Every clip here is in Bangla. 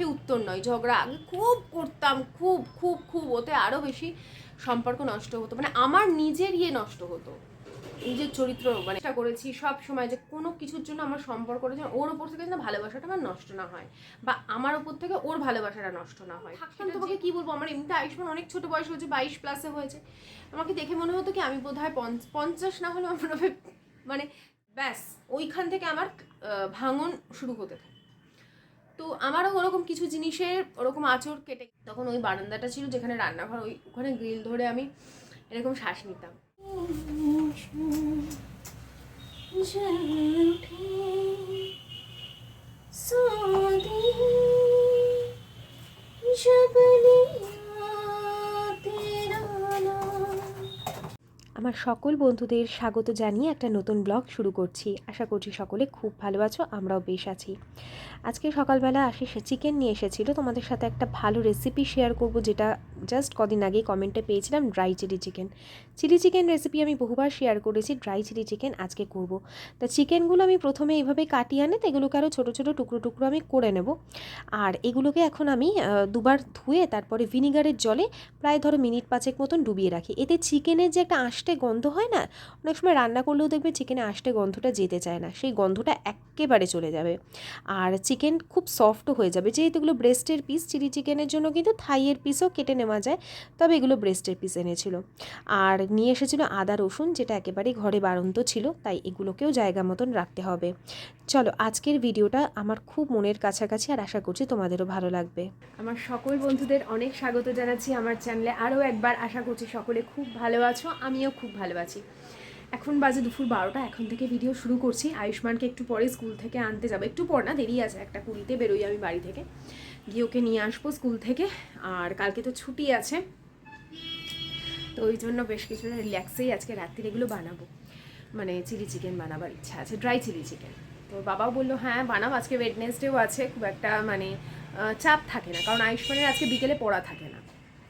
মুখে উত্তর নয়। ঝগড়া আগে খুব করতাম খুব খুব খুব ওতে আরও বেশি সম্পর্ক নষ্ট হতো। মানে আমার নিজের ইয়ে নষ্ট হতো। নিজের চরিত্র মানে চেষ্টা করেছি সব সময় যে কোনো কিছুর জন্য আমার সম্পর্কটা যেন ওর ওপর থেকে যেন ভালোবাসাটা আমার নষ্ট না হয় বা আমার ওপর থেকে ওর ভালোবাসাটা নষ্ট না হয়। থাকতাম তোমাকে কি বলব? আমার এমনিতে আয়ুষ্মান অনেক ছোট বয়স হয়েছে বাইশ প্লাসে হয়েছে। আমাকে দেখে মনে হতো কি আমি বোধ হয় পঞ্চাশ না হলে আমার মানে ব্যাস ওইখান থেকে আমার ভাঙন শুরু হতে থাকে। তো আমারও ওরকম কিছু জিনিসের ওরকম আঁচড় কেটে তখন ওই বারান্দাটা ছিল যেখানে রান্নাঘর, ওই ওখানে গ্রিল ধরে আমি এরকম শ্বাস নিতাম। আমার সকল বন্ধুদের স্বাগত জানিয়ে একটা নতুন ব্লগ শুরু করছি। আশা করছি সকলে খুব ভালো আছো, আমরাও বেশ আছি। আজকে সকালবেলা আশিস চিকেন নিয়ে এসেছিল। তোমাদের সাথে একটা ভালো রেসিপি শেয়ার করব যেটা জাস্ট কদিন আগেই কমেন্টে পেয়েছিলাম dry chilli chicken chilli chicken recipe আমি বহুবার শেয়ার করেছি ড্রাই চিলি চিকেন আজকে করব। তা চিকেনগুলো আমি প্রথমে এইভাবে কাটিয়ে আনে, তো এগুলোকে আরও ছোটো ছোটো টুকরো টুকরো আমি করে নেব। আর এগুলোকে এখন আমি দুবার ধুয়ে তারপরে ভিনিগারের জলে প্রায় ধরো মিনিট পাঁচেক মতন ডুবিয়ে রাখি। এতে চিকেনের যে একটা আষ্টে গন্ধ হয় না? অনেক সময় রান্না করলেও দেখবে চিকেনে আষ্টে গন্ধটা যেতে চায় না, সেই গন্ধটা একেবারে চলে যাবে। আর চিকেন খুব সফটও হয়ে যাবে, যেহেতু এগুলো ব্রেস্টের পিস চিলি চিকেনের জন্য কিন্তু থাইয়ের পিসও কেটে নেওয়া যায়, তবে এগুলো ব্রেস্টের পিস এনেছিল। আর নিয়ে এসেছিল আদা রসুন, যেটা একেবারেই ঘরে বারন্ত ছিল, তাই এগুলোকেও জায়গা মতন রাখতে হবে। চলো, আজকের ভিডিওটা আমার খুব মনের কাছাকাছি আর আশা করছি তোমাদেরও ভালো লাগবে। আমার সকল বন্ধুদের অনেক স্বাগত জানাচ্ছি আমার চ্যানেলে। আরও একবার আশা করছি সকলে খুব ভালো আছো, আমিও খুব ভালো আছি। এখন বাজে দুপুর বারোটা, এখন থেকে ভিডিও শুরু করছি। আয়ুষ্মানকে একটু পরে স্কুল থেকে আনতে যাব। একটু পর না, দেরি আছে, একটা কুড়িতে বেরোই আমি বাড়ি থেকে। গিয়ে ওকে নিয়ে আসব স্কুল থেকে, আর কালকে তো ছুটি আছে। তো ওই জন্য বেশ কিছুটা রিল্যাক্সেই আজকে রাত্রির এগুলো বানাবো। মানে চিলি চিকেন বানাবার ইচ্ছা আছে ড্রাই চিলি চিকেন। তো বাবাও বলল হ্যাঁ বানাও, আজকে ওয়েডনেসডেও আছে, খুব একটা মানে চাপ থাকে না। কারণ আয়ুষ্মানের আজকে বিকেলে পড়া থাকে না।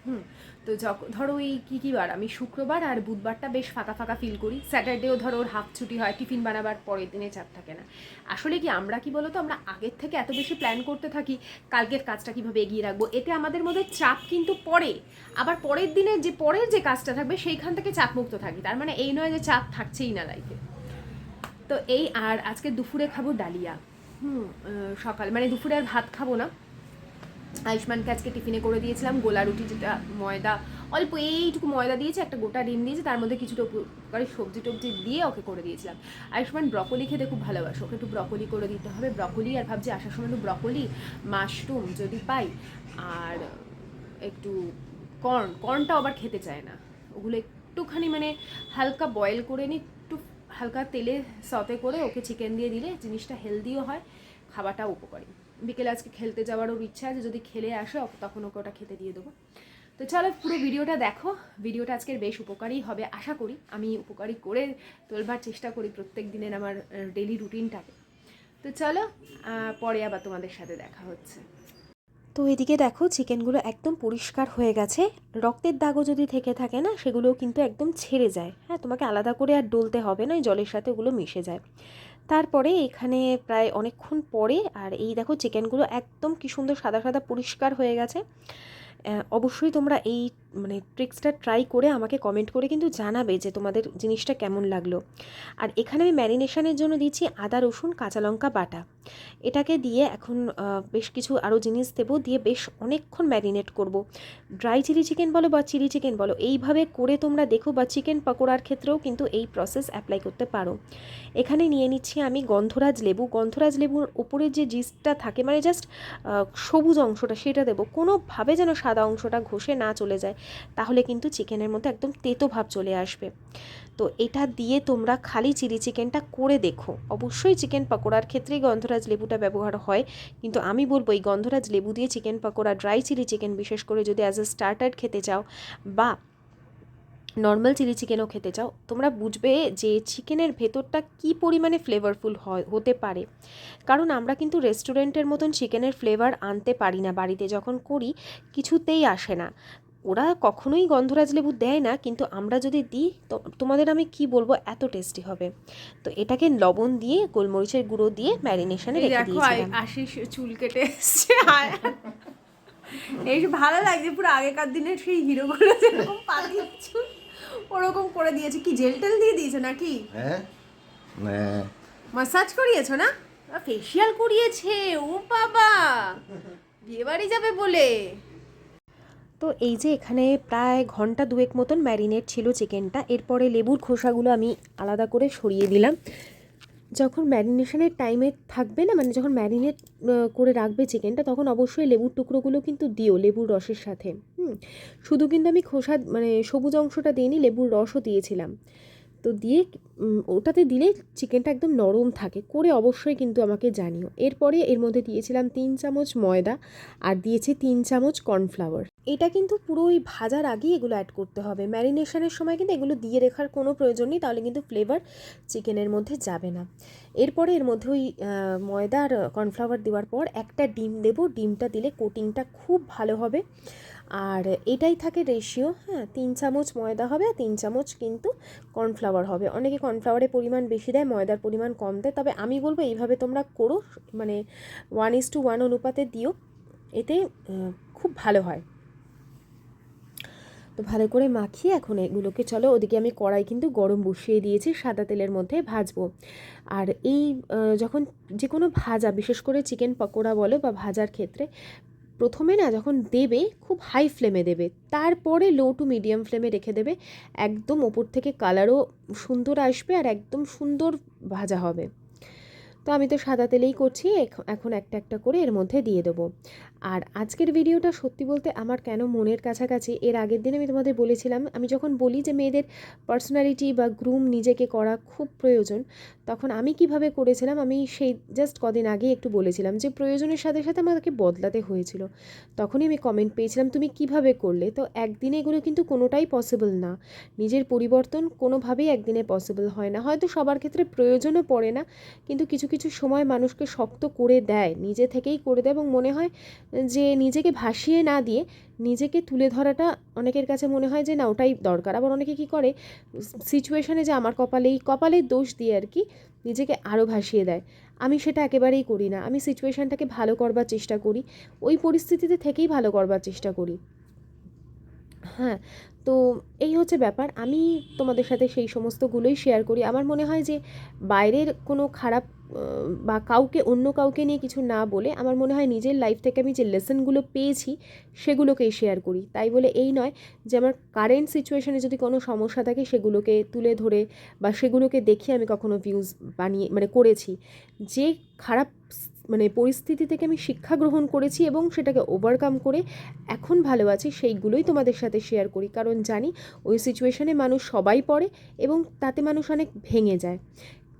হুম, তো যখন ধরো ওই কী কী বার? আমি শুক্রবার আর বুধবারটা বেশ ফাঁকা ফাঁকা ফিল করি। স্যাটারডেও ধরো ওর হাফ ছুটি হয়, টিফিন বানাবার পরের দিনে চাপ থাকে না। আসলে কি আমরা কি বলতো, আমরা আগের থেকে এত বেশি প্ল্যান করতে থাকি, কালকের কাজটা কীভাবে এগিয়ে রাখব? এতে আমাদের মধ্যে চাপ কিন্তু পড়ে। আবার পরের দিনে যে, পরের যে কাজটা থাকবে, সেইখান থেকে চাপমুক্ত থাকি। তার মানে এই নয় যে, চাপ থাকছেই না লাইফে তো এই আর আজকে দুপুরে খাব ডালিয়া। হুম সকাল মানে দুপুরে আর ভাত খাব না। আয়ুষ্মানকে আজকে টিফিনে করে দিয়েছিলাম, গোলা রুটি যেটা ময়দা, অল্প এইটুকু ময়দা দিয়েছে, একটা গোটা ডিম দিয়েছে, তার মধ্যে কিছুটা উপকারী সবজি টবজি দিয়ে ওকে করে দিয়েছিলাম। আয়ুষ্মান, ব্রকলি খেতে খুব ভালোবাসে, ওকে একটু ব্রকলি করে দিতে হবে। ব্রকলি আর ভাবছি আসার সময় একটু ব্রকলি, মাশরুম যদি পাই, আর একটু কর্ন, কর্নটাও আবার খেতে চায় না। ওগুলো একটুখানি মানে হালকা বয়েল করে নিই হালকা তেলে সতে করে ওকে চিকেন দিয়ে দিলে জিনিসটা হেলদিও হয়, খাবারটাও উপকারী। বিকেলে আজকে খেলতে যাওয়ারও ইচ্ছা আছে, যদি খেলে আসে, তখন ওকে ওটা খেতে দিয়ে দেবো। তো চলো পুরো ভিডিওটা দেখো, ভিডিওটা আজকের বেশ উপকারী হবে, আশা করি। আমি উপকারী করে তোলবার চেষ্টা করি প্রত্যেক দিনের আমার ডেলি রুটিনটাকে তো চলো পরে আবার তোমাদের সাথে দেখা হচ্ছে। তো এদিকে দেখো চিকেনগুলো একদম পরিষ্কার হয়ে গেছে। রক্তের দাগও যদি থেকে থাকে না, সেগুলোও কিন্তু একদম ছেড়ে যায়। হ্যাঁ তোমাকে আলাদা করে আর ডলতে হবে না জলের সাথে ওগুলো মিশে যায়। তারপরে এখানে প্রায় অনেকক্ষণ পরে, আর এই দেখো চিকেনগুলো একদম কি সুন্দর সাদা সাদা পরিষ্কার হয়ে গেছে। অবশ্যই তোমরা এই মানে ট্রিক্সটা ট্রাই করে আমাকে কমেন্ট করে কিন্তু জানাবে যে তোমাদের জিনিসটা কেমন লাগল। আর এখানে আমি ম্যারিনেশনের জন্য দিচ্ছি আদা, রসুন, কাঁচা লঙ্কা, বাটা। এটাকে দিয়ে এখন বেশ কিছু আরও জিনিস দেবো, দিয়ে বেশ অনেকক্ষণ ম্যারিনেট করব। ড্রাই চিলি চিকেন বলো বা চিলি চিকেন বলো, এইভাবে করে তোমরা দেখো বা চিকেন পকোড়ার ক্ষেত্রেও কিন্তু এই প্রসেস অ্যাপ্লাই করতে পারো। এখানে নিয়ে নিচ্ছি আমি গন্ধরাজ লেবু। গন্ধরাজ লেবুর উপরে যে জিসটা থাকে মানে জাস্ট সবুজ অংশটা, সেটা দেবো। কোনোভাবে যেন সাদা অংশটা ঘষে না চলে যায়, তাহলে কিন্তু চিকেনের মধ্যে একদম তেতো ভাব চলে আসবে। তো এটা দিয়ে তোমরা খালি চিলি চিকেনটা করে দেখো। অবশ্যই চিকেন পকোড়ার ক্ষেত্রেই গন্ধরাজ লেবুটা ব্যবহার হয়, কিন্তু আমি বলব এই গন্ধরাজ লেবু দিয়ে chicken pakora, dry chilli chicken বিশেষ করে যদি অ্যাজ এ স্টার্টার খেতে চাও, বা নর্মাল চিলি চিকেনও খেতে চাও তোমরা বুঝবে যে চিকেনের ভেতরটা কী পরিমাণে ফ্লেভারফুল হয় হতে পারে। কারণ আমরা কিন্তু রেস্টুরেন্টের মতন চিকেনের ফ্লেভার আনতে পারি না বাড়িতে যখন করি কিছুতেই আসে না। ওরা কখনোই গন্ধরাজ লেবু দেয় না কিন্তু আমরা যদি দিই তো তোমাদের আমি কি বলব এত টেস্টি হবে। তো এটাকে লবণ দিয়ে গোলমরিচের গুঁড়ো দিয়ে ম্যারিনেশনে রেখে দিয়েছিলাম। আশিস চুল কেটে এসছে এই ভালো লাগছে পুরো আগেকার দিনের সেই হিরোগুলো যেরকম পাঠিয়েছ ওরকম করে দিয়েছে। কি জেল টেল দিয়ে দিয়েছে নাকি? হ্যাঁ। হ্যাঁ। মাসাজ করিয়েছো না? ফেসিয়াল করিয়েছে ও বাবা। বিয়ে বাড়ি যাবে বলে। তো এই যে এখানে প্রায় ঘণ্টা দুয়েক মতন ম্যারিনেট ছিল চিকেনটা এরপরে লেবুর খোসাগুলো আমি আলাদা করে সরিয়ে দিলাম। যখন ম্যারিনেশনের টাইমে থাকবে না মানে যখন ম্যারিনেট করে রাখবে চিকেনটা তখন অবশ্যই লেবুর টুকরোগুলো কিন্তু দিও লেবুর রসের সাথে, হুম? শুধু কিন্তু আমি খোসা মানে সবুজ অংশটা দিইনি, লেবুর রসও দিয়েছিলাম। তো দিয়ে ওটাতে দিলে চিকেনটা একদম নরম থাকে, করে অবশ্যই কিন্তু আমাকে জানিও। এরপরে এর মধ্যে দিয়েছিলাম তিন চামচ ময়দা, আর দিয়েছি তিন চামচ কর্নফ্লাওয়ার এটা কিন্তু পুরো ওই ভাজার আগেই এগুলো অ্যাড করতে হবে। ম্যারিনেশনের সময় কিন্তু এগুলো দিয়ে রেখার কোনো প্রয়োজন নেই তাহলে কিন্তু ফ্লেভার চিকেনের মধ্যে যাবে না। এরপরে এর মধ্যে ওই আহ, ময়দা আর কর্নফ্লাওয়ার দেওয়ার পর একটা ডিম দেবো। ডিমটা দিলে কোটিংটা খুব ভালো হবে। আর এটাই থাকে রেশিও হ্যাঁ তিন চামচ ময়দা হবে আর তিন চামচ কিন্তু কর্নফ্লাওয়ার হবে। অনেকে কর্নফ্লাওয়ারের পরিমাণ বেশি দেয় ময়দার পরিমাণ কম দেয়। তবে আমি বলব এইভাবে তোমরা করো মানে ওয়ান ইস টু ওয়ান অনুপাতে দিও। এতে খুব ভালো হয়। তো ভালো করে মাখিয়ে এখন এগুলোকে চলো ওদিকে আমি কড়াই কিন্তু গরম বসিয়ে দিয়েছি, সাদা তেলের মধ্যে ভাজবো। আর এই যখন যে কোনো ভাজা, বিশেষ করে চিকেন পকোড়া বলো বা ভাজার ক্ষেত্রে, প্রথমে না যখন দেবে খুব হাই ফ্লেমে দেবে, তারপরে লো টু মিডিয়াম ফ্লেমে রেখে দেবে, একদম ওপর থেকে কালারও সুন্দর আসবে আর একদম সুন্দর ভাজা হবে। তো আমি তো সাদা তেলেই করছি এখন একটা একটা করে এর মধ্যে দিয়ে দেবো। আর আজকের ভিডিওটা সত্যি বলতে আমার কেন মনের কাছাকাছি? এর আগের দিন আমি তোমাদের বলেছিলাম, আমি যখন বলি যে মেয়েদের পার্সোনালিটি বা গ্রুম নিজেকে করা খুব প্রয়োজন, তখন আমি কীভাবে করেছিলাম আমি সেই জাস্ট কদিন আগে একটু বলেছিলাম যে প্রয়োজনের সাথে সাথে আমাকে বদলাতে হয়েছিল। তখনই আমি কমেন্ট পেয়েছিলাম, তুমি কীভাবে করলে? তো একদিনে এগুলো কিন্তু কোনোটাই পসিবল না। নিজের পরিবর্তন কোনোভাবেই একদিনে পসিবল হয় না। হয়তো সবার ক্ষেত্রে প্রয়োজনও পড়ে না, কিন্তু কিছু কিছু সময় মানুষকে শক্ত করে দেয়, নিজে থেকেই করে দেয় এবং মনে হয় যে নিজেকে ভাসিয়ে না দিয়ে নিজেকে তুলে ধরাটা অনেকের কাছে মনে হয় যে না, ওটাই দরকার। আবার অনেকে কি করে? সিচুয়েশানে যে আমার কপালে এই কপালের দোষ দিয়ে আর কি নিজেকে আরও ভাসিয়ে দেয়। আমি সেটা একেবারেই করি না। আমি সিচুয়েশানটাকে ভালো করবার চেষ্টা করি। ওই পরিস্থিতিতে থেকেই ভালো করবার চেষ্টা করি। হ্যাঁ তো এই হচ্ছে ব্যাপার। আমি তোমাদের সাথে সেই সমস্তগুলোই শেয়ার করি। আমার মনে হয় যে বাইরের কোনো খারাপ বা কাউকে, অন্য কাউকে নিয়ে কিছু না বলে আমার মনে হয় নিজের লাইফ থেকে আমি যে লেসনগুলো পেয়েছি সেগুলোকেই শেয়ার করি। তাই বলে এই নয় যে আমার কারেন্ট সিচুয়েশানে যদি কোনো সমস্যা থাকে সেগুলোকে তুলে ধরে বা সেগুলোকে দেখিয়ে আমি কখনো ভিউজ বানিয়ে মানে করেছি। যে খারাপ মানে পরিস্থিতি থেকে আমি শিক্ষা গ্রহণ করেছি এবং সেটাকে ওভারকাম করে এখন ভালো আছি, সেইগুলোই তোমাদের সাথে শেয়ার করি। কারণ জানি, ওই সিচুয়েশানে মানুষ সবাই পড়ে এবং তাতে মানুষ অনেক ভেঙে যায়।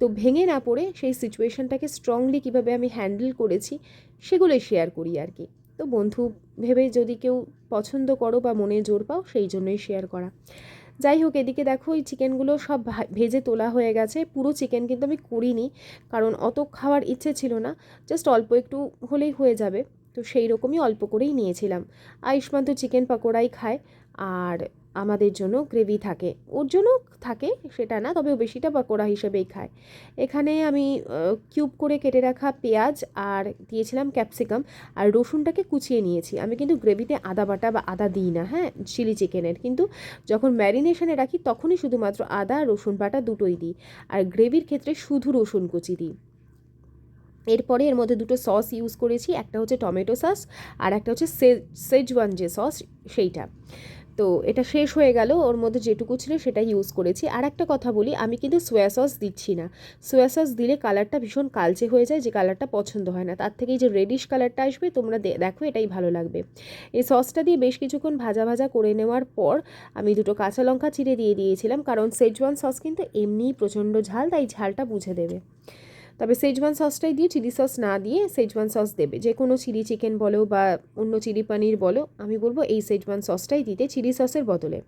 তো ভেঙে না পড়ে সেই সিচুয়েশনটাকে স্ট্রংলি কীভাবে আমি হ্যান্ডেল করেছি, সেগুলোই শেয়ার করি আর কি। তো বন্ধু, ভেবে যদি কেউ পছন্দ করো বা মনে জোর পাও, সেই জন্যই শেয়ার করা। যাই হোক, এদিকে দেখো এই চিকেনগুলো সব ভেজে তোলা হয়ে গেছে। পুরো চিকেন কিন্তু আমি করিনি, কারণ অত খাওয়ার ইচ্ছে ছিল না। জাস্ট অল্প একটু হলেই হয়ে যাবে। তো সেই রকমই অল্প করেই নিয়েছিলাম। আয়ুষ্মান তো চিকেন পাকোড়াই খায়, আর আমাদের জন্য গ্রেভি থাকে। ওর জন্য থাকে, সেটা না, তবে ও বেশিটা পকোড়া হিসেবেই খায়। এখানে আমি কিউব করে কেটে রাখা পেঁয়াজ আর দিয়েছিলাম ক্যাপসিকাম আর রসুনটাকে কুচিয়ে নিয়েছি। আমি কিন্তু গ্রেভিতে আদা বাটা বা আদা দিই না হ্যাঁ চিলি চিকেনের। কিন্তু যখন ম্যারিনেশনে রাখি, তখনই শুধুমাত্র আদা, রসুন বাটা দুটোই দিই। আর গ্রেভির ক্ষেত্রে শুধু রসুন কুচি দিই। এরপরে এর মধ্যে দুটো সস ইউজ করেছি। একটা হচ্ছে টমেটো সস আর একটা হচ্ছে সেজওয়ান যে সস, সেইটা। তো এটা শেষ হয়ে গেল। ওর মধ্যে যেটুকু ছিল সেটা ইউজ করেছি। আর একটা কথা বলি, আমি কিন্তু সোয়া সস দিচ্ছি না। সোয়া সস দিলে কালারটা ভীষণ কালচে হয়ে যায়, যে কালারটা পছন্দ হয় না। তার থেকে যে রেডিশ কালারটা আসবে, তোমরা দেখো, এটাই ভালো লাগবে। এই সসটা দিয়ে বেশ কিছুক্ষণ ভাজা ভাজা করে নেওয়ার পর আমি দুটো কাঁচা লঙ্কা চিড়ে দিয়ে দিয়েছিলাম, কারণ সেজওয়ান সস কিন্তু এমনিই প্রচণ্ড ঝাল, তাই ঝালটা বুঝে দেবে। তবে সেজওয়ান সসটাই দিয়ে চিলি সস না দিয়ে সেজওয়ান সস দেবে। যে কোনো চিলি চিকেন বলো বা অন্য চিলি পানির বলো, আমি বলব এই সেজওয়ান সসটাই দিতে চিলি সসের বদলে।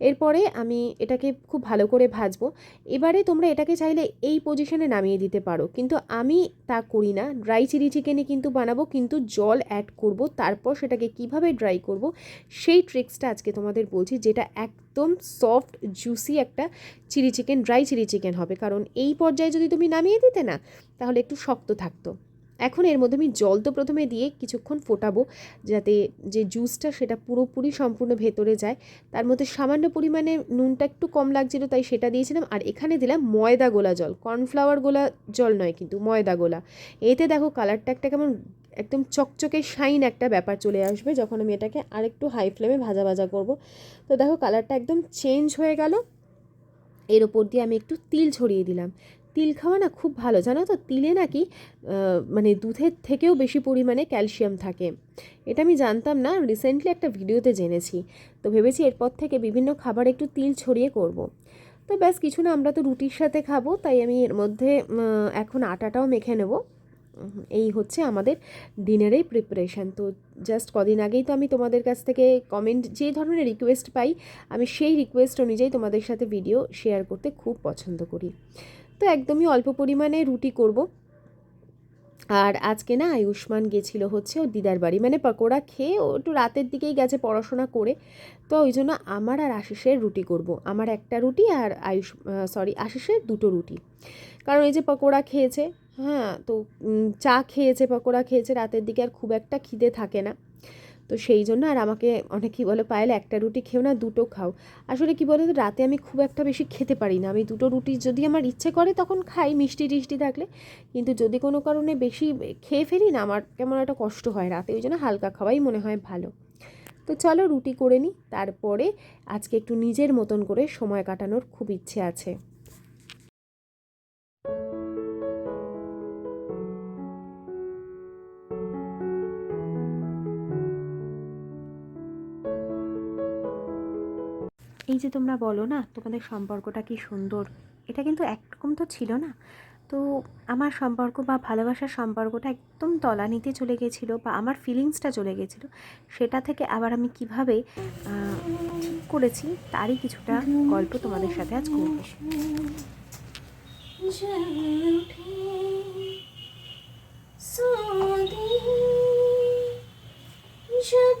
এরপরে আমি এটাকে খুব ভালো করে ভাজবো। এবারে তোমরা এটাকে চাইলে এই পজিশনে নামিয়ে দিতে পারো। কিন্তু আমি তা করি না। ড্রাই চিলি চিকেনে কিন্তু বানাবো, কিন্তু জল অ্যাড করব, তারপর সেটাকে কীভাবে ড্রাই করব, সেই ট্রিক্সটা আজকে তোমাদের বলছি, যেটা একদম সফট জুসি একটা chilli chicken dry chilli chicken হবে। কারণ এই পর্যায়ে যদি তুমি নামিয়ে দিতে না, তাহলে একটু শক্ত থাকতো। এখন এর মধ্যে আমি জল তো প্রথমে দিয়ে কিছুক্ষণ ফোটাবো, যাতে যে জুসটা সেটা পুরোপুরি সম্পূর্ণ ভেতরে যায়। তার মধ্যে সামান্য পরিমাণে নুনটা একটু কম লাগছিল, তাই সেটা দিয়েছিলাম। আর এখানে দিলাম ময়দা গোলা জল। কর্নফ্লাওয়ার গোলা জল নয় কিন্তু, ময়দা গোলা। এতে দেখো কালারটা একটা কেমন একদম চকচকে শাইন একটা ব্যাপার চলে আসবে, যখন আমি এটাকে আরেকটু হাই ফ্লেমে ভাজা ভাজা করব। তো দেখো কালারটা একদম চেঞ্জ হয়ে গেল। এর ওপর দিয়ে আমি একটু তিল ছড়িয়ে দিলাম। তিল খাওয়া না খুব ভালো, জানো তো? তিলে নাকি মানে দুধের থেকেও বেশি পরিমাণে ক্যালসিয়াম থাকে। এটা আমি জানতাম না রিসেন্টলি একটা ভিডিওতে জেনেছি। তো ভেবেছি এরপর থেকে বিভিন্ন খাবার একটু তিল ছড়িয়ে করব। তো ব্যাস, কিছু না, আমরা তো রুটির সাথে খাব, তাই আমি এর মধ্যে এখন আটাটাও মেখে নেব। এই হচ্ছে আমাদের ডিনারের প্রিপারেশান তো জাস্ট কদিন আগেই তো আমি তোমাদের কাছ থেকে কমেন্ট যে ধরনের রিকোয়েস্ট পাই, আমি সেই রিকোয়েস্ট অনুযায়ী তোমাদের সাথে ভিডিও শেয়ার করতে খুব পছন্দ করি। তো একদমই অল্প পরিমাণে রুটি করব। আর আজকে না আয়ুষ্মান গেছিল হচ্ছে ও দিদার বাড়ি। মানে পকোড়া খেয়ে ও একটু রাতের দিকেই গেছে পড়াশোনা করে। তো ওই জন্য আমার আর আশিসের রুটি করব। আমার একটা রুটি আর আয়ুষ সরি আশিসের দুটো রুটি। কারণ এই যে পকোড়া খেয়েছে হ্যাঁ তো চা খেয়েছে, পকোড়া খেয়েছে রাতের দিকে আর খুব একটা খিদে থাকে না। তো সেই জন্য আর আমাকে অনেকেই বলে পায়েল, একটা রুটি খেও না, দুটো খাও। আসলে কি বলো তো রাতে আমি খুব একটা বেশি খেতে পারি না। আমি দুটো রুটি যদি আমার ইচ্ছে করে তখন খাই, মিষ্টি টিষ্টি থাকলে। কিন্তু যদি কোনো কারণে বেশি খেয়ে ফেলি না, আমার কেমন একটা কষ্ট হয় রাতে। ওই জন্য হালকা খাওয়াই মনে হয় ভালো। তো চলো রুটি করে নিই। তারপরে আজকে একটু নিজের মতন করে সময় কাটানোর খুব ইচ্ছে আছে। এই যে তোমরা বলো না, তোমাদের সম্পর্কটা কি সুন্দর? এটা কিন্তু একরকম তো ছিল না। তো আমার সম্পর্ক বা ভালোবাসার সম্পর্কটা একদম তলানিতে চলে গেছিল বা আমার ফিলিংসটা চলে গেছিল। সেটা থেকে আবার আমি কীভাবে ঠিক করেছি তারই কিছুটা গল্প তোমাদের সাথে আজ করব। जब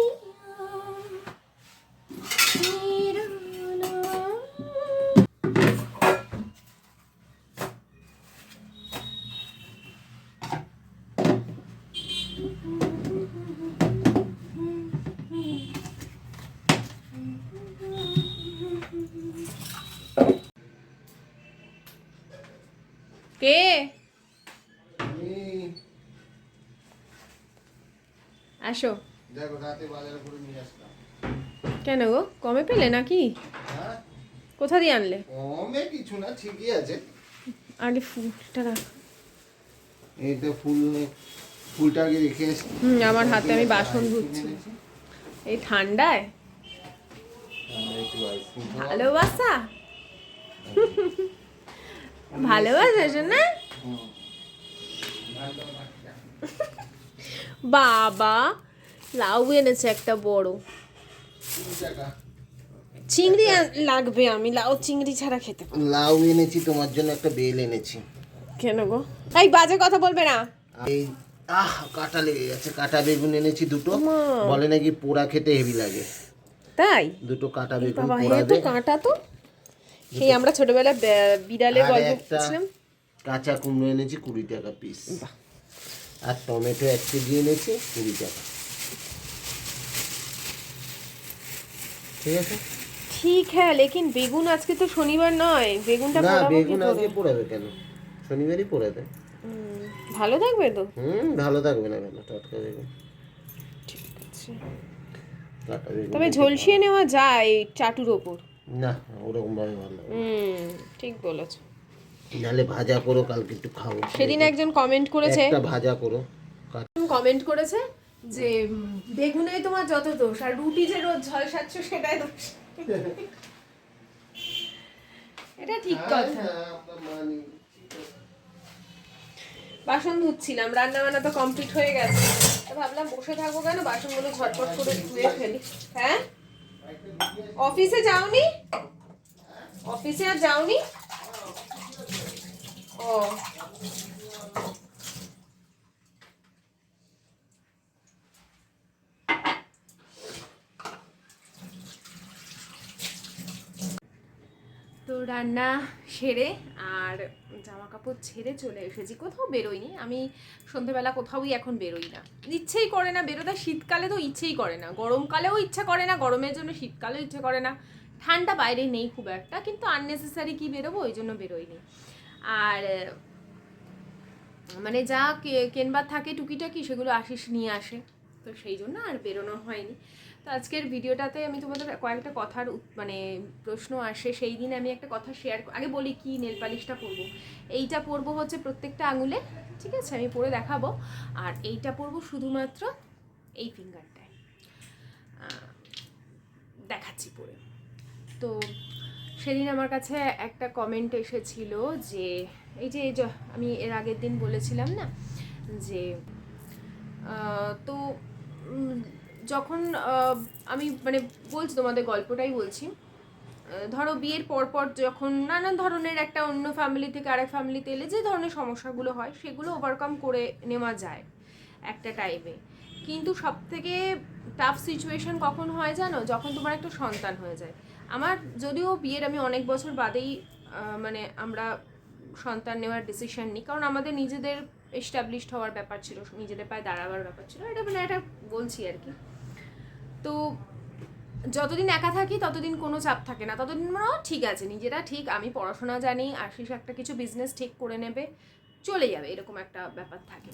আসো। কেন গো? কমে পেলে নাকি? হ্যাঁ। কোথা দিয়ে আনলে? কমে কিছু না ঠিকই আছে। আগে ফুলটা রাখ এই তো ফুল ফুলটাকে রেখে এসছি হুম আমার হাতে আমি বাসন ধুচ্ছি। এই ঠান্ডায়? ভালোবাসা? ভালোবাসা না বাবা লাউ এনেছে একটা বড়। চিংড়ি লাগবে আমি লাউ চিংড়ি ছাড়া খেতে লাউ এনেছি তোমার জন্য একটা বেল এনেছি। কেন গো? এই বাজে কথা বলবে না। এই আহ কাটা লেগে গেছে কাটা বেগুন এনেছি দুটো। বলে নাকি পোড়া খেতে হেভি লাগে। তাই? দুটো কাটা বেগুন পোড়াবে তো কাঁটা তো। সেই আমরা ছোটবেলায় বে- বিড়ালের গল্প করছিলাম। কাঁচা কুমড়ো এনেছি কুড়ি টাকা পিস আর টমেটো এক কেজি এনেছি কুড়ি টাকা। ঠিক আছে? ঠিক হ্যাঁ লেকিন বেগুন আজকে তো শনিবার নয়। বেগুনটা না বেগুন আজকে পোড়াবে কেন? শনিবারই পোড়াবে। হুম, ভালো থাকবে তো? হুম ভালো থাকবে না কেন? টাটকা বেগুন। ঠিক আছে। তবে ঝলসিয়ে নেওয়া যায় চাটুর ওপর। না ওরকম ভাবে ভালো হুম ঠিক বলেছ। নাহলে ভাজা করো কালকে একটু খাব সেদিন একজন কমেন্ট করেছে। একটা ভাজা করো। কমেন্ট করেছে যে বেগুনে তোমার যত দোষ আর রুটি যে রোজ ঝলসাচ্ছ সেটাই দোষ। এটা ঠিক কথা। বাসন ধুচ্ছিলাম রান্না বান্না তো কমপ্লিট হয়ে গেছে। তো ভাবলাম বসে থাকব কেন? বাসনগুলো ঝটপট করে ধুয়ে ফেলি। হ্যাঁ? অফিসে যাওনি? অফিসে আর যাওনি? তো রান্না সেরে আর জামা কাপড় ছেড়ে চলে এসেছি। কোথাও বেরোইনি। আমি সন্ধেবেলা কোথাওই এখন বেরোই না। ইচ্ছেই করে না বেরোতে। শীতকালে তো ইচ্ছেই করে না। গরমকালেও ইচ্ছা করে না। গরমের জন্য শীতকালেও ইচ্ছে করে না। ঠান্ডা বাইরে নেই খুব একটা। কিন্তু আননেসেসারি কি বেরোবো? ওই জন্য বেরোইনি। আর মানে যা কেনবার থাকে টুকিটাকি সেগুলো আশিস নিয়ে আসে। তো সেই জন্য আর বেরোনো হয়নি। তো আজকের ভিডিওটাতে আমি তোমাদের কয়েকটা কথার মানে প্রশ্ন আসে। সেই দিন আমি একটা কথা শেয়ার আগে বলি কি নেল পালিশটা পরবো। এইটা পরবো হচ্ছে প্রত্যেকটা আঙুলে, ঠিক আছে? আমি পরে দেখাবো। আর এইটা পরবো শুধুমাত্র এই ফিঙ্গারটায় দেখাচ্ছি পরে। তো সেদিন আমার কাছে একটা কমেন্ট এসেছিল যে, এই যে আমি এর আগের দিন বলেছিলাম না, যে তো যখন আমি মানে বলছি তোমাদের গল্পটাই বলছি ধরো বিয়ের পরপর যখন নানান ধরনের একটা অন্য ফ্যামিলি থেকে আরেক ফ্যামিলিতে এলে যে ধরনের সমস্যাগুলো হয়, সেগুলো ওভারকাম করে নেওয়া যায় একটা টাইমে কিন্তু সব থেকে টাফ সিচুয়েশন কখন হয় জানো? যখন তোমার একটা সন্তান হয়ে যায়। আমার যদিও বিয়ের আমি অনেক বছর বাদেই মানে আমরা সন্তান নেওয়ার ডিসিশন নিই, কারণ আমাদের নিজেদের এস্টাবলিশড হওয়ার ব্যাপার ছিল, নিজেদের পায়ে দাঁড়াবার ব্যাপার ছিল, এটা মানে এটা বলছি আর কি। তো যতদিন একা থাকি, ততদিন কোনো চাপ থাকে না, ততদিন মনে ঠিক আছে, নিজেরা ঠিক, আমি পড়াশোনা জানি, আশিস একটা কিছু বিজনেস ঠিক করে নেবে, চলে যাবে, এরকম একটা ব্যাপার থাকে।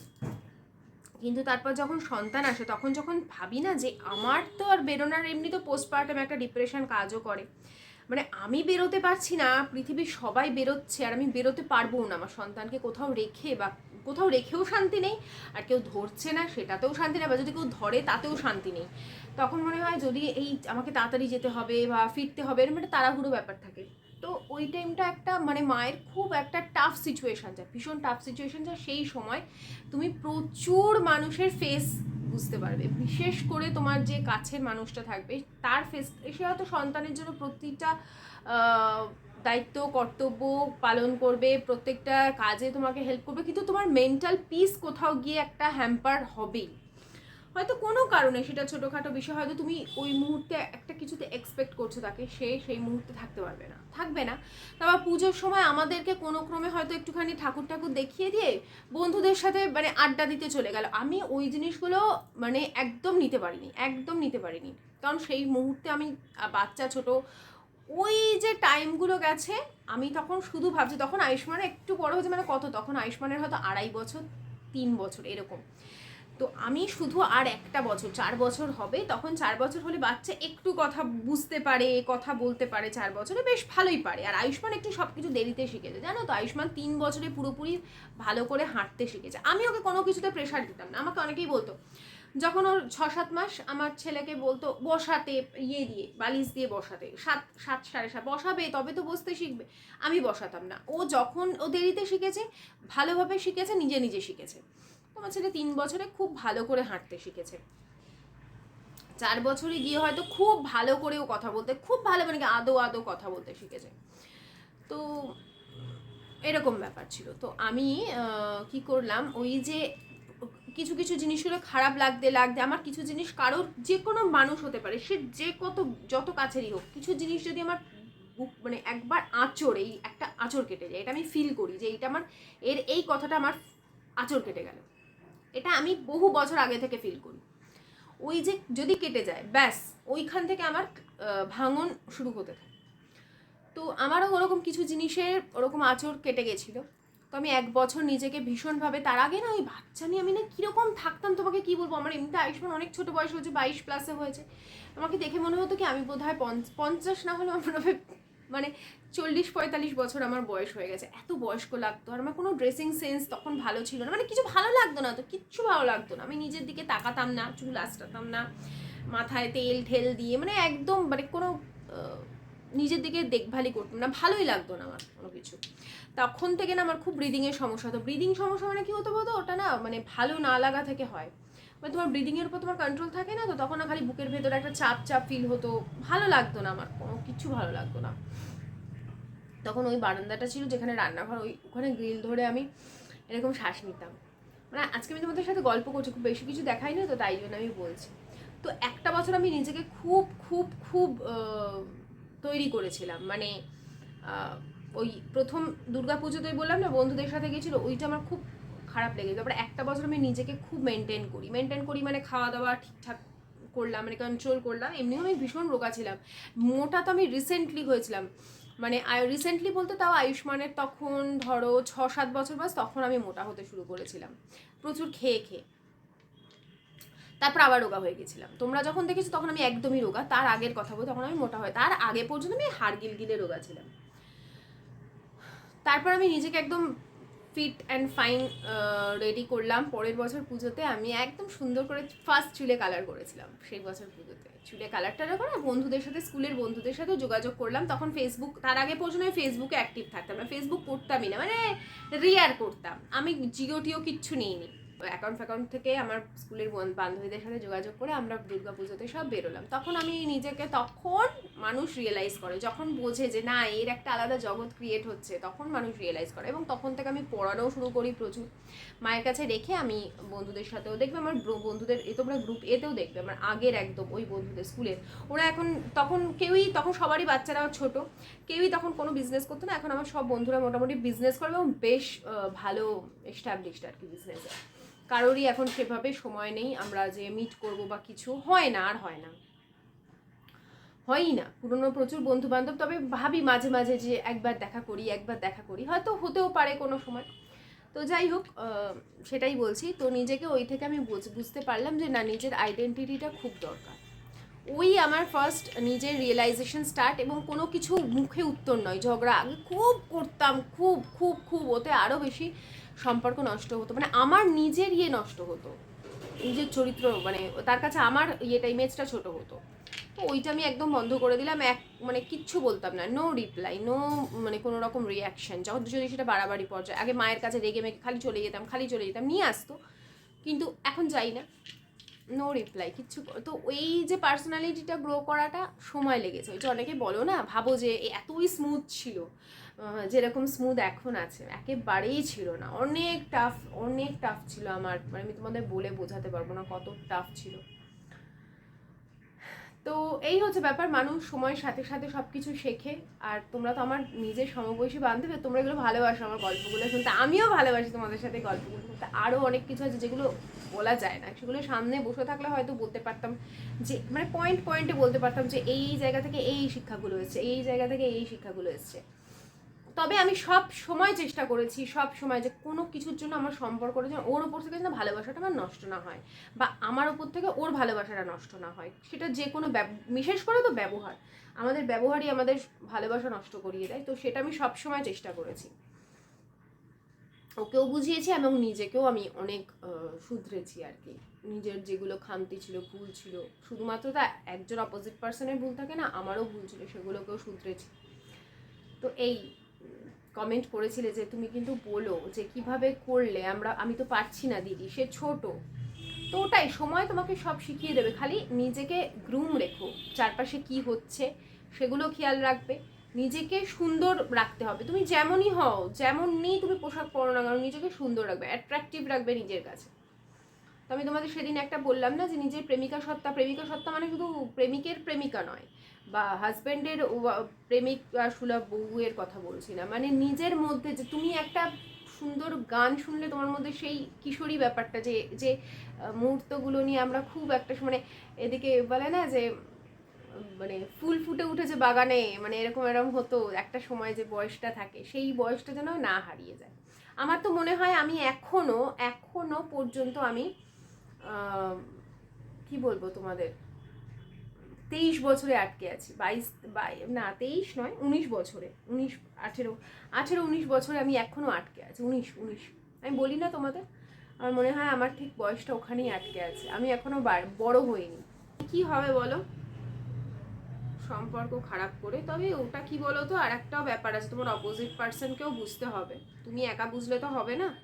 কিন্তু তারপর যখন সন্তান আসে, তখন যখন ভাবি না যে আমার তো আর বেরোনার এমনি তো পোস্টপার্টাম একটা ডিপ্রেশন কাজও করে। মানে আমি বেরোতে পারছি না, পৃথিবীর সবাই বেরোচ্ছে, আর আমি বেরোতে পারব না। আমার সন্তানকে কোথাও রেখে বা কোথাও রেখেও শান্তি নেই, আর কেউ ধরছে না, সেটাতেও শান্তি নেই, বা যদি কেউ ধরে, তাতেও শান্তি নেই। তখন মনে হয় যদি এই আমাকে তাড়াতাড়ি যেতে হবে বা ফিরতে হবে এরকম একটা তাড়াহুড়ো ব্যাপার থাকে। তো ওই টাইমটা একটা মানে মায়ের খুব একটা টাফ সিচুয়েশান যায় ভীষণ টাফ সিচুয়েশান যায় সেই সময় তুমি প্রচুর মানুষের ফেস বুঝতে পারবে। বিশেষ করে তোমার যে কাছের মানুষটা থাকবে, তার ফেস সে হয়তো সন্তানের জন্য প্রতিটা দায়িত্ব, কর্তব্য পালন করবে, প্রত্যেকটা কাজে তোমাকে হেল্প করবে, কিন্তু তোমার মেন্টাল পিস কোথাও গিয়ে একটা হ্যাম্পার হবেই। হয়তো কোনো কারণে সেটা ছোটোখাটো বিষয়, হয়তো তুমি ওই মুহূর্তে একটা কিছুতে এক্সপেক্ট করছ তাকে, সে সেই মুহূর্তে থাকতে পারবে না, থাকবে না। তারপর পুজোর সময় আমাদেরকে কোনো ক্রমে হয়তো একটুখানি ঠাকুর ঠাকুর দেখিয়ে দিয়ে বন্ধুদের সাথে মানে আড্ডা দিতে চলে গেল। আমি ওই জিনিসগুলো মানে একদম নিতে পারিনি, একদম নিতে পারিনি। কারণ সেই মুহূর্তে আমি বাচ্চা, ছোট, ওই যে টাইমগুলো গেছে, আমি তখন শুধু ভাবছি, তখন আয়ুষ্মান একটু বড় হয়েছে মানে কত? তখন আয়ুষ্মানের হয়তো আড়াই বছর, তিন বছর এরকম। তো আমি শুধু আর একটা বছর, চার বছর হবে, তখন চার বছর হলে বাচ্চা একটু কথা বুঝতে পারে, কথা বলতে পারে চার বছরে, বেশ ভালোই পারে। আর আয়ুষ্মান একটু সব কিছু দেরিতে শিখেছে, জানো তো? আয়ুষ্মান তিন বছরে পুরোপুরি ভালো করে হাঁটতে শিখেছে। আমি ওকে কোনো কিছুতে প্রেশার দিতাম না, আমাকে অনেকেই বলতো, যখন ওর ছ সাত মাস, আমার ছেলেকে বলতো, বসাতে ইয়ে দিয়ে, বালিশ দিয়ে বসাতে, সাত সাত, সাড়ে সাত, বসাবে, তবে তো বসতে শিখবে। আমি বসাতাম না। ও যখন ও দেরিতে শিখেছে, ভালোভাবে শিখেছে, নিজে নিজে শিখেছে। তোমার ছেলে তিন বছরে খুব ভালো করে হাঁটতে শিখেছে। চার বছরে গিয়ে হয়তো খুব ভালো করেও কথা বলতে, খুব ভালো মানে কি আদৌ আদৌ কথা বলতে শিখেছে। তো এরকম ব্যাপার ছিল। তো আমি কি করলাম, ওই যে কিছু কিছু জিনিসগুলো খারাপ লাগতে লাগতে আমার কিছু জিনিস কারোর যে কোনো মানুষ হতে পারে, সে যে কত, যত কাছেরই হোক, কিছু জিনিস যদি আমার মানে একবার আঁচড়, এই একটা আঁচড় কেটে যায়, এটা আমি ফিল করি যে এইটা আমার, এর এই কথাটা আমার আঁচড় কেটে গেল। এটা আমি বহু বছর আগে থেকে ফিল করি। ওই যে যদি কেটে যায়, ব্যাস, ওইখান থেকে আমার ভাঙন শুরু হতে থাকে। তো আমারও ওরকম কিছু জিনিসের ওরকম আঁচড় কেটে গেছিল। তো আমি এক বছর নিজেকে ভীষণভাবে, তার আগে না ওই বাচ্চা নিয়ে আমি না কীরকম থাকতাম, তোমাকে কী বলব? আমার এমনিতে আয়ুষ্মান অনেক ছোটো বয়স হয়েছে, বাইশ প্লাসে হয়েছে। আমাকে দেখে মনে হতো কি আমি বোধ হয় পঞ্চাশ না হলেও আমার মনে চল্লিশ, পঁয়তাল্লিশ বছর আমার বয়স হয়ে গেছে। এত বয়স্ক লাগতো। আর আমার কোনো ড্রেসিং সেন্স তখন ভালো ছিল না। মানে কিছু ভালো লাগতো না তো, কিচ্ছু ভালো লাগতো না। আমি নিজের দিকে তাকাতাম না, চুল আঁচড়াতাম না, মাথায় তেল ঠেল দিয়ে মানে একদম মানে কোনো নিজের দিকে দেখভালই করতাম না। ভালোই লাগতো না আমার কোনো কিছু। তখন থেকে না আমার খুব ব্রিদিংয়ের সমস্যা হতো। ব্রিদিং সমস্যা মানে কী হতো বলতো? ওটা না মানে ভালো না লাগা থেকে হয়। মানে তোমার ব্রিদিংয়ের উপর তোমার কন্ট্রোল থাকে না তো, তখন না খালি বুকের ভেতরে একটা চাপ চাপ ফিল হতো। ভালো লাগতো না আমার, কোনো কিছু ভালো লাগতো না। তখন ওই বারান্দাটা ছিল যেখানে রান্নাঘর, ওই ওখানে গ্রিল ধরে আমি এরকম শ্বাস নিতাম। মানে আজকে আমি তোমাদের সাথে গল্প করছি, খুব বেশি কিছু দেখাই না তো, তাই জন্য আমি বলছি। তো একটা বছর আমি নিজেকে খুব খুব খুব তৈরি করেছিলাম। মানে ওই প্রথম দুর্গা পুজোতে বললাম না, বন্ধুদের সাথে গেছিল, ওইটা আমার খুব খারাপ লেগেছে তারপরে একটা বছর আমি নিজেকে খুব মেনটেন করি। মেনটেন করি মানে খাওয়া দাওয়া ঠিকঠাক করলাম মানে কন্ট্রোল করলাম। এমনিও আমি ভীষণ রোগা ছিলাম। মোটা তো আমি রিসেন্টলি হয়েছিলাম। মানে রিসেন্টলি বলতে তাও আয়ুষ্মানের তখন ধরো ছ সাত বছর বয়স তখন আমি মোটা হতে শুরু করেছিলাম। প্রচুর খেয়ে খেয়ে। তারপর আবার রোগা হয়ে গেছিলাম। তোমরা যখন দেখেছ তখন আমি একদমই রোগা। তার আগের কথা বলি তখন আমি মোটা হয়, তার আগে পর্যন্ত আমি হাড় গিলগিলে রোগা ছিলাম। তারপর আমি নিজেকে একদম ফিট অ্যান্ড ফাইন রেডি করলাম। পরের বছর পুজোতে আমি একদম সুন্দর করে ফার্স্ট চুলে কালার করেছিলাম। সেই বছর পুজোতে। চুলে কালারটা করে বন্ধুদের সাথে, স্কুলের বন্ধুদের সাথে যোগাযোগ করলাম, তখন ফেসবুক তার আগে পর্যন্ত আমি ফেসবুকে অ্যাক্টিভ থাকতাম। না ফেসবুক করতামই না মানে রিয়ার করতাম। আমি জিও টিও কিচ্ছু নিইনি। অ্যাকাউন্ট ফ্যাকাউন্ট থেকে আমার স্কুলের বন- বান্ধবীদের সাথে যোগাযোগ করে আমরা দুর্গা পুজোতে সব বেরোলাম। তখন আমি নিজেকে তখন মানুষ রিয়েলাইজ করে। যখন বোঝে যে, না, এর একটা আলাদা জগৎ ক্রিয়েট হচ্ছে, তখন মানুষ রিয়েলাইজ করে এবং তখন থেকে আমি পড়ানোও শুরু করি প্রচুর। মায়ের কাছে রেখে আমি বন্ধুদের সাথেও দেখবে, আমার বন্ধুদের, এ তোমরা গ্রুপ এতেও দেখবে, আমার আগের একদম ওই বন্ধুদের স্কুলের ওরা এখন তখন কেউই, তখন সবারই বাচ্চারা ছোট, কেউই তখন কোনো বিজনেস করতো না, এখন আমার সব বন্ধুরা মোটামুটি বিজনেস করে এবং বেশ ভালো এস্টাবলিশড আর কি বিজনেসে কারোরই এখন সেভাবে সময় নেই, আমরা যে মিট করব বা কিছু, হয় না, আর হয় না। হয়ই না, পুরনো প্রচুর বন্ধু বান্ধব তবে ভাবি মাঝে মাঝে যে একবার দেখা করি, একবার দেখা করি, হয়তো হতেও পারে কোনো সময়। তো যাই হোক সেটাই বলছি। তো নিজেকে ওই থেকে আমি বুঝ- বুঝতে পারলাম যে না, নিজের আইডেন্টিটিটা খুব দরকার। ওই আমার ফার্স্ট নিজের রিয়েলাইজেশন স্টার্ট এবং কোনো কিছু মুখে উত্তর নয়। ঝগড়া আগে খুব করতাম, খুব খুব খুব, ওতে আরও বেশি সম্পর্ক নষ্ট হতো। মানে আমার নিজের ইয়ে নষ্ট হতো। নিজের চরিত্র মানে তার কাছে আমার ইয়েটা ইমেজটা ছোট হতো। তো ওইটা আমি একদম বন্ধ করে দিলাম, এক মানে কিচ্ছু বলতাম না। নো রিপ্লাই নো মানে কোনো রকম রিয়াকশন যখন যদি সেটা বাড়াবাড়ি পর্যায়ে, আগে মায়ের কাছে রেগে মেগে খালি চলে যেতাম, খালি চলে যেতাম, নিয়ে আসতো। কিন্তু এখন যাই না। নো রিপ্লাই কিচ্ছু তো এই যে পার্সোনালিটিটা গ্রো করাটা সময় লেগেছে। ওই যে অনেকে বলো না, ভাবো যে এতই স্মুথ ছিল যেরকম স্মুথ এখন আছে, একেবারেই ছিল না। অনেক টাফ অনেক টাফ ছিল আমার। মানে আমি তোমাদের বলে বোঝাতে পারব না কত টাফ ছিল। তো এই হচ্ছে ব্যাপার, মানুষ সময়ের সাথে সাথে সব কিছু শেখে। আর তোমরা তো আমার নিজের সমবয়সী বান্ধবী তোমরা এগুলো ভালোবাসো আমার গল্পগুলো শুনতে। আমিও ভালোবাসি তোমাদের সাথে গল্পগুলো শুনতে। আরও অনেক কিছু আছে যেগুলো বলা যায় না। সেগুলো সামনে বসে থাকলে হয়তো বলতে পারতাম যে মানে পয়েন্ট পয়েন্টে বলতে পারতাম যে, এই জায়গা থেকে এই শিক্ষাগুলো এসছে, এই জায়গা থেকে এই শিক্ষাগুলো এসছে। তবে আমি সব সময় চেষ্টা করেছি, সব সময় যে কোনো কিছুর জন্য আমার সম্পর্কটা যেন ওর ওপর থেকে যেন ভালোবাসাটা আমার নষ্ট না হয় বা আমার ওপর থেকে ওর ভালোবাসাটা নষ্ট না হয়। সেটা যে কোনো বিশেষ করে তো ব্যবহার। আমাদের ব্যবহারই আমাদের ভালোবাসা নষ্ট করিয়ে দেয়, তো সেটা আমি সব সময় চেষ্টা করেছি। ওকেও বুঝিয়েছি এবং নিজেকেও আমি অনেক শুধরেছি আর কি। নিজের যেগুলো খামতি ছিল, ভুল ছিল, শুধুমাত্র তা একজন অপোজিট পার্সনের ভুল থাকে না, আমারও ভুল ছিল, সেগুলোকেও শুধরেছি। তো এই কমেন্ট করেছিলে যে তুমি কিন্তু বলো যে কীভাবে করলে আমরা, আমি তো পারছি না দিদি, সে ছোট। তো ওটাই, সময় তোমাকে সব শিখিয়ে দেবে। খালি নিজেকে গ্রুম রেখো, চারপাশে কি হচ্ছে, সেগুলো খেয়াল রাখবে। নিজেকে সুন্দর রাখতে হবে। তুমি যেমনই হও যেমন নেই তুমি পোশাক পরো না কারণ নিজেকে সুন্দর রাখবে অ্যাট্রাকটিভ রাখবে নিজের কাছে। তো আমি তোমাদের সেদিন একটা বললাম না যে নিজের প্রেমিকা সত্তা প্রেমিকা সত্তা মানে শুধু প্রেমিকের প্রেমিকা নয়। বা হাজব্যান্ডের প্রেমিক সুলভ বউয়ের কথা বলছি না। মানে নিজের মধ্যে যে তুমি একটা সুন্দর গান শুনলে তোমার মধ্যে সেই কিশোরী ব্যাপারটা যে যে মুহূর্তগুলো নিয়ে আমরা খুব একটা মানে এদিকে বলে না যে মানে ফুল ফুটে উঠেছে বাগানে মানে এরকম এরকম হতো একটা সময় যে বয়সটা থাকে, সেই বয়সটা যেন না হারিয়ে যায়। আমার তো মনে হয় আমি এখনও এখনও পর্যন্ত আমি কি বলব তোমাদের? তেইশ বছরে আটকে আছি, বাইশ, বাই- না, তেইশ নয়, উনিশ বছরে, উনিশ, আঠেরো আঠেরো, উনিশ বছরে আমি এখনও আটকে আছি, উনিশ উনিশ। আমি বলি না তোমাদের, আমার মনে হয় আমার ঠিক বয়সটা ওখানেই আটকে আছে, আমি এখনও বড় হইনি। কি হবে বলো? সম্পর্ক খারাপ করে, তবে ওটা কি বলো তো আর একটাও ব্যাপার আছে, তোমার অপোজিট পার্সনকেও বুঝতে হবে। তুমি একা বুঝলে তো হবে না,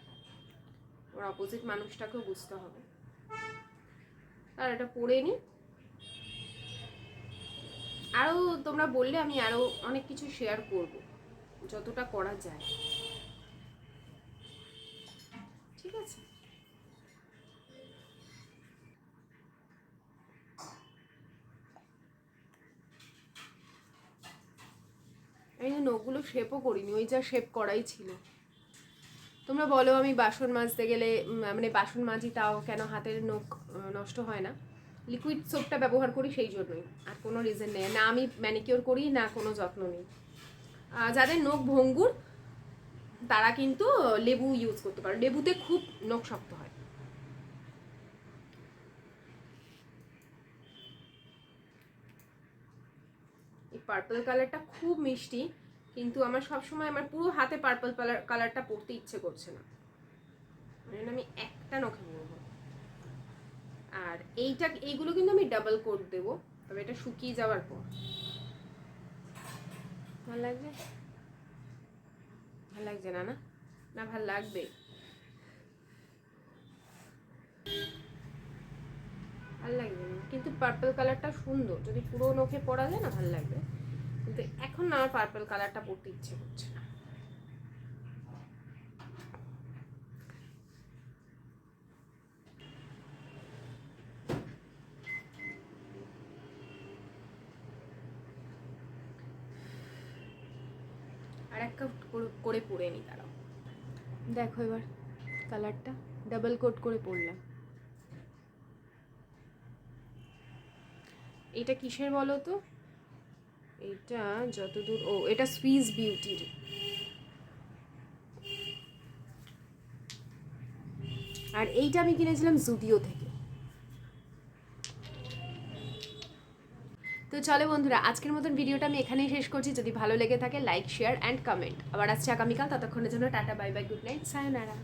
ওর অপোজিট মানুষটাকেও বুঝতে হবে। আর এটা পড়ে নিই আরও তোমরা বললে আমি আরও অনেক কিছু শেয়ার করব, যতটা করা যায়। ঠিক আছে? আমি নখগুলো শেপও করিনি, ওই যা শেপ করাই ছিল। তোমরা বলো আমি বাসন মাজতে গেলে মানে বাসন মাজি তাও কেন হাতের নখ নষ্ট হয় না? লিকুইড সোপটা ব্যবহার করি সেই জন্যই। আর কোনো রিজন নেই। না আমি ম্যানিকিওর করি, না কোনো যত্ন নিই। যাদের নখ ভঙ্গুর, তারা কিন্তু লেবু ইউজ করতে পারো। লেবুতে খুব নখ শক্ত হয়। এই পার্পল কালারটা খুব মিষ্টি, কিন্তু আমার সবসময় আমার পুরো হাতে পার্পল কালার কালারটা পরতে ইচ্ছে করছে না। মানে আমি একটা নখে পরবো আর এইটা, এইগুলো কিন্তু আমি ডাবল কোট দেবো, তবে এটা শুকিয়ে যাওয়ার পর। ভালো লাগবে ভালো লাগছে না না? না, ভালো লাগবে। ভালো লাগবে না। কিন্তু পার্পল কালারটা সুন্দর। যদি পুরো নখে পরা যায় না, ভালো লাগবে। কিন্তু এখন না আমার পার্পল কালারটা পরতে ইচ্ছে করছে না আর এক কাপ করে পরে নি তারাও দেখো এবার কালারটা ডাবল কোট করে পরলাম এটা কিসের বলো তো? এটা যতদূর, ও, এটা সুইস বিউটির আর এইটা আমি কিনেছিলাম জুডিও থেকে। তো চলো বন্ধুরা, আজকের মতন ভিডিওটা আমি এখানেই শেষ করছি। যদি ভালো লেগে থাকে লাইক শেয়ার অ্যান্ড কমেন্ট আবার আসছে আগামীকাল, ততক্ষণের জন্য tata bye bye good night sayonara